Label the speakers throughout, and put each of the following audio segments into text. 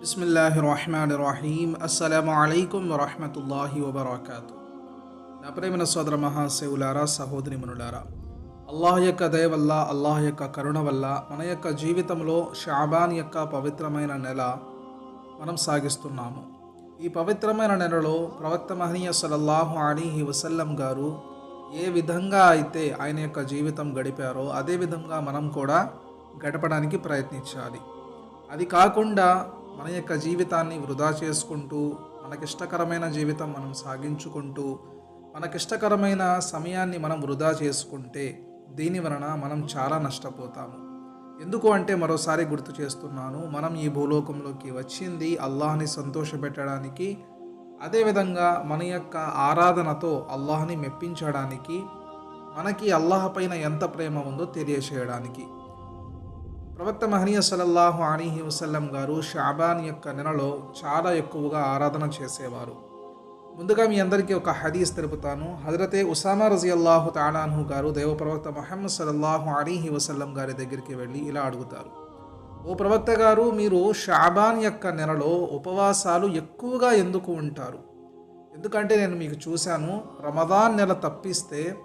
Speaker 1: బిస్మిల్లాహి రహమాన్ రహీం అస్సలాము అలైకుం వరహమతుల్లాహి వబర్కాతు. నా ప్రేమన సోదర మహాశివులారా సహోదరి మునులారా అల్లాహ్ యొక్క దయ వల్ల అల్లాహ్ యొక్క కరుణ వల్ల మన యొక్క జీవితంలో షాబాన్ యొక్క పవిత్రమైన నెల మనం సాగిస్తున్నాము. ఈ పవిత్రమైన నెలలో ప్రవక్త మహనీయ సలల్లాహు అలీహి వసల్లం గారు ఏ విధంగా అయితే ఆయన యొక్క జీవితం గడిపారో అదే విధంగా మనం కూడా గడపడానికి ప్రయత్నించాలి. అది కాకుండా మన యొక్క జీవితాన్ని వృధా చేసుకుంటూ మనకిష్టకరమైన జీవితం మనం సాగించుకుంటూ మనకిష్టకరమైన సమయాన్ని మనం వృధా చేసుకుంటే దీని వలన మనం చాలా నష్టపోతాము. ఎందుకు అంటే మరోసారి గుర్తు చేస్తున్నాను మనం ఈ భూలోకంలోకి వచ్చింది అల్లాహ్ని సంతోషపెట్టడానికి అదేవిధంగా మన యొక్క ఆరాధనతో అల్లాహ్ని మెప్పించడానికి మనకి అల్లాహ్ పైన ఎంత ప్రేమ ఉందో తెలియచేయడానికి. ప్రవక్త మహనీయ సలల్లాహు అలీహి వసల్లం గారు షాబాన్ యొక్క నెలలో చాలా ఎక్కువగా ఆరాధన చేసేవారు. ముందుగా మీ అందరికీ ఒక హదీస్ తెలుపుతాను. హజరతే ఉసామా రజీ అల్లాహు తాలాన్హు గారు దేవ ప్రవక్త మహమ్మద్ సల్లల్లాహు అలీహి వసల్లం గారి దగ్గరికి వెళ్ళి ఇలా అడుగుతారు. ఓ ప్రవక్త గారు మీరు షాబాన్ యొక్క నెలలో ఉపవాసాలు ఎక్కువగా ఎందుకు ఉంటారు? ఎందుకంటే నేను మీకు చూశాను రమదాన్ నెల తప్పిస్తే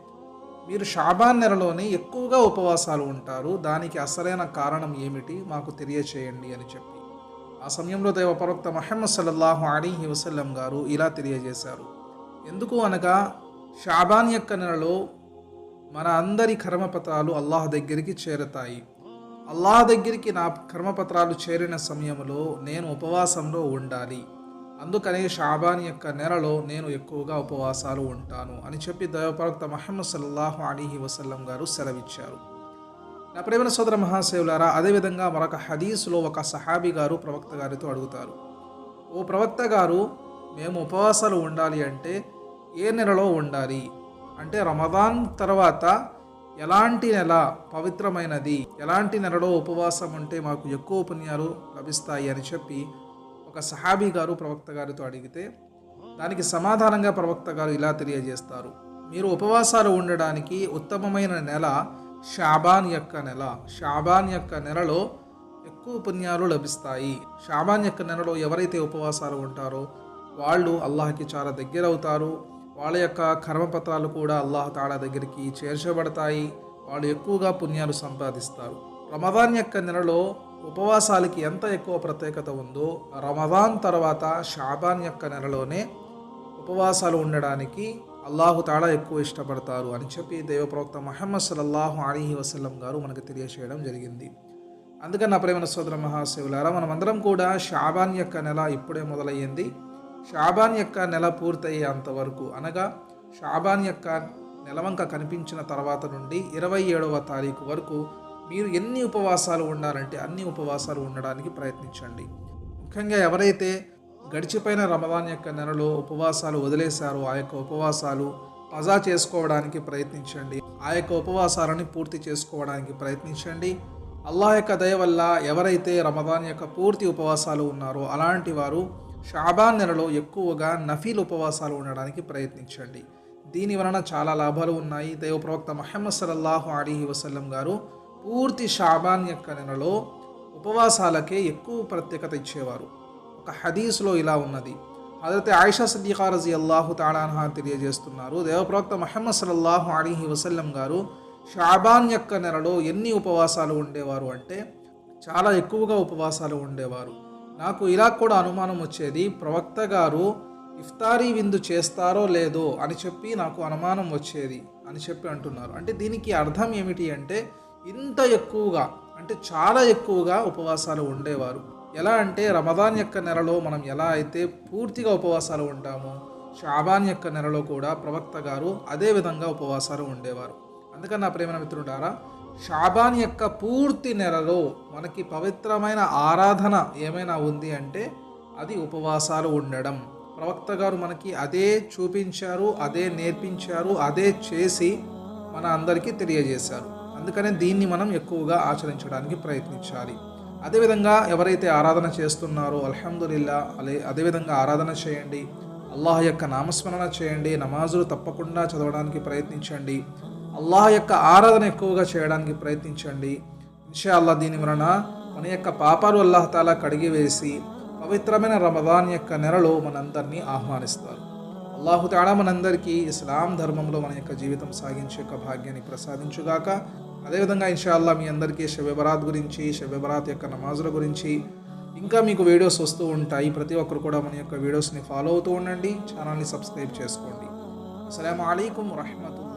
Speaker 1: మీరు షాబాన్ నెలలోనే ఎక్కువగా ఉపవాసాలు ఉంటారు. దానికి అసలైన కారణం ఏమిటి? మాకు తెలియచేయండి అని చెప్పి. ఆ సమయంలో దైవప్రవక్త మహమ్మద్ సల్లల్లాహు అలీహి వసల్లం గారు ఇలా తెలియజేశారు. ఎందుకు అనగా షాబాన్ యొక్క నెలలో మన అందరి కర్మపత్రాలు అల్లాహ్ దగ్గరికి చేరతాయి. అల్లాహ్ దగ్గరికి నా కర్మపత్రాలు చేరిన సమయంలో నేను ఉపవాసంలో ఉండాలి. అందుకనే షాబాన్ యొక్క నెలలో నేను ఎక్కువగా ఉపవాసాలు ఉంటాను అని చెప్పి దైవప్రవక్త మహమ్మద్ సల్లాహు అలీహి వసల్లం గారు సెలవిచ్చారు. నా ప్రేమ సోదర మహాసేవులారా అదేవిధంగా మరొక హదీసులో ఒక సహాబీ గారు ప్రవక్త గారితో అడుగుతారు. ఓ ప్రవక్త గారు మేము ఉపవాసాలు ఉండాలి అంటే ఏ నెలలో ఉండాలి? అంటే రమదాన్ తర్వాత ఎలాంటి నెల పవిత్రమైనది? ఎలాంటి నెలలో ఉపవాసం ఉంటే మాకు ఎక్కువ పుణ్యాలు లభిస్తాయి? అని చెప్పి ఒక సహాబీ గారు ప్రవక్త గారితో అడిగితే దానికి సమాధానంగా ప్రవక్త గారు ఇలా తెలియజేస్తారు. మీరు ఉపవాసాలు ఉండడానికి ఉత్తమమైన నెల షాబాన్ యొక్క నెల. షాబాన్ యొక్క నెలలో ఎక్కువ పుణ్యాలు లభిస్తాయి. షాబాన్ యొక్క నెలలో ఎవరైతే ఉపవాసాలు ఉంటారో వాళ్ళు అల్లాహకి చాలా దగ్గర అవుతారు వాళ్ళ యొక్క కర్మపత్రాలు కూడా అల్లాహ్ తాళా దగ్గరికి చేర్చబడతాయి. వాళ్ళు ఎక్కువగా పుణ్యాలు సంపాదిస్తారు. రమదాన్ యొక్క నెలలో ఉపవాసాలకి ఎంత ఎక్కువ ప్రత్యేకత ఉందో రమదాన్ తర్వాత షాబాన్ యొక్క నెలలోనే ఉపవాసాలు ఉండడానికి అల్లాహు తాళా ఎక్కువ ఇష్టపడతారు అని చెప్పి దేవప్రవక్త మహమ్మద్ సల్లల్లాహు అలీహి వసల్లం గారు మనకు తెలియచేయడం జరిగింది. అందుకని నా ప్రేమ సోదర మహాశివులారా మనమందరం కూడా షాబాన్ యొక్క నెల ఇప్పుడే మొదలయ్యింది. షాబాన్ యొక్క నెల పూర్తయ్యే అంతవరకు అనగా షాబాన్ యొక్క నెలవంక కనిపించిన తర్వాత నుండి ఇరవై ఏడవ తారీఖు వరకు మీరు ఎన్ని ఉపవాసాలు ఉండాలంటే అన్ని ఉపవాసాలు ఉండడానికి ప్రయత్నించండి. ముఖ్యంగా ఎవరైతే గడిచిపోయిన రమదాన్ యొక్క నెలలో ఉపవాసాలు వదిలేశారో ఆ యొక్క ఉపవాసాలు పజా చేసుకోవడానికి ప్రయత్నించండి. ఆ యొక్క ఉపవాసాలని పూర్తి చేసుకోవడానికి ప్రయత్నించండి. అల్లాహ్ యొక్క దయ వల్ల ఎవరైతే రమదాన్ యొక్క పూర్తి ఉపవాసాలు ఉన్నారో అలాంటి వారు షాబాన్ నెలలో ఎక్కువగా నఫీల్ ఉపవాసాలు ఉండడానికి ప్రయత్నించండి. దీని వలన చాలా లాభాలు ఉన్నాయి. దైవ ప్రవక్త మహమ్మద్ సల్లల్లాహు అలీహి వసల్లం గారు పూర్తి షాబాన్ యొక్క నెలలో ఉపవాసాలకే ఎక్కువ ప్రత్యేకత ఇచ్చేవారు. ఒక హదీస్లో ఇలా ఉన్నది. హజరత్ ఆయిషా సద్దీఖా రజీ అల్లాహు తాడాన్హా తెలియజేస్తున్నారు. దేవప్రవక్త మహమ్మద్ సల్లల్లాహు అలీహి వసల్లం గారు షాబాన్ యొక్క నెలలో ఎన్ని ఉపవాసాలు ఉండేవారు అంటే చాలా ఎక్కువగా ఉపవాసాలు ఉండేవారు. నాకు ఇలా కూడా అనుమానం వచ్చేది ప్రవక్త గారు ఇఫ్తారీ విందు చేస్తారో లేదో అని చెప్పి నాకు అనుమానం వచ్చేది అని చెప్పి అంటున్నారు. అంటే దీనికి అర్థం ఏమిటి అంటే ఇంత ఎక్కువగా అంటే చాలా ఎక్కువగా ఉపవాసాలు ఉండేవారు. ఎలా అంటే రమదాన్ యొక్క నెలలో మనం ఎలా అయితే పూర్తిగా ఉపవాసాలు ఉంటామో షాబాన్ యొక్క నెలలో కూడా ప్రవక్త గారు అదే విధంగా ఉపవాసాలు ఉండేవారు. అందుకని నా ప్రేమ మిత్రుడారా షాబాన్ యొక్క పూర్తి నెలలో మనకి పవిత్రమైన ఆరాధన ఏమైనా ఉంది అంటే అది ఉపవాసాలు ఉండడం. ప్రవక్త గారు మనకి అదే చూపించారు అదే నేర్పించారు అదే చేసి మన అందరికీ తెలియజేశారు. అందుకనే దీన్ని మనం ఎక్కువగా ఆచరించడానికి ప్రయత్నించాలి. అదేవిధంగా ఎవరైతే ఆరాధన చేస్తున్నారో అల్హమ్దుల్లా అలే అదేవిధంగా ఆరాధన చేయండి. అల్లాహ్ యొక్క నామస్మరణ చేయండి. నమాజులు తప్పకుండా చదవడానికి ప్రయత్నించండి. అల్లాహ్ యొక్క ఆరాధన ఎక్కువగా చేయడానికి ప్రయత్నించండి. ఇన్షా అల్లా దీని వలన మన యొక్క పాపాలు అల్లాహతాలా కడిగి వేసి పవిత్రమైన రమదాన్ యొక్క నెలలో మనందరినీ ఆహ్వానిస్తారు. అల్లాహు తాడా మనందరికీ ఇస్లాం ధర్మంలో మన యొక్క జీవితం సాగించే యొక్క భాగ్యాన్ని ప్రసాదించుగాక. అదేవిధంగా ఇన్షాల్లా మీ అందరికీ షబె బరాత్ గురించి షబె బరాత్ యొక్క నమాజుల గురించి ఇంకా మీకు వీడియోస్ వస్తూ ఉంటాయి. ప్రతి ఒక్కరు కూడా మన యొక్క వీడియోస్ని ఫాలో అవుతూ ఉండండి. ఛానల్ని సబ్స్క్రైబ్ చేసుకోండి. అస్సలం అయికం వరహమతుల్లా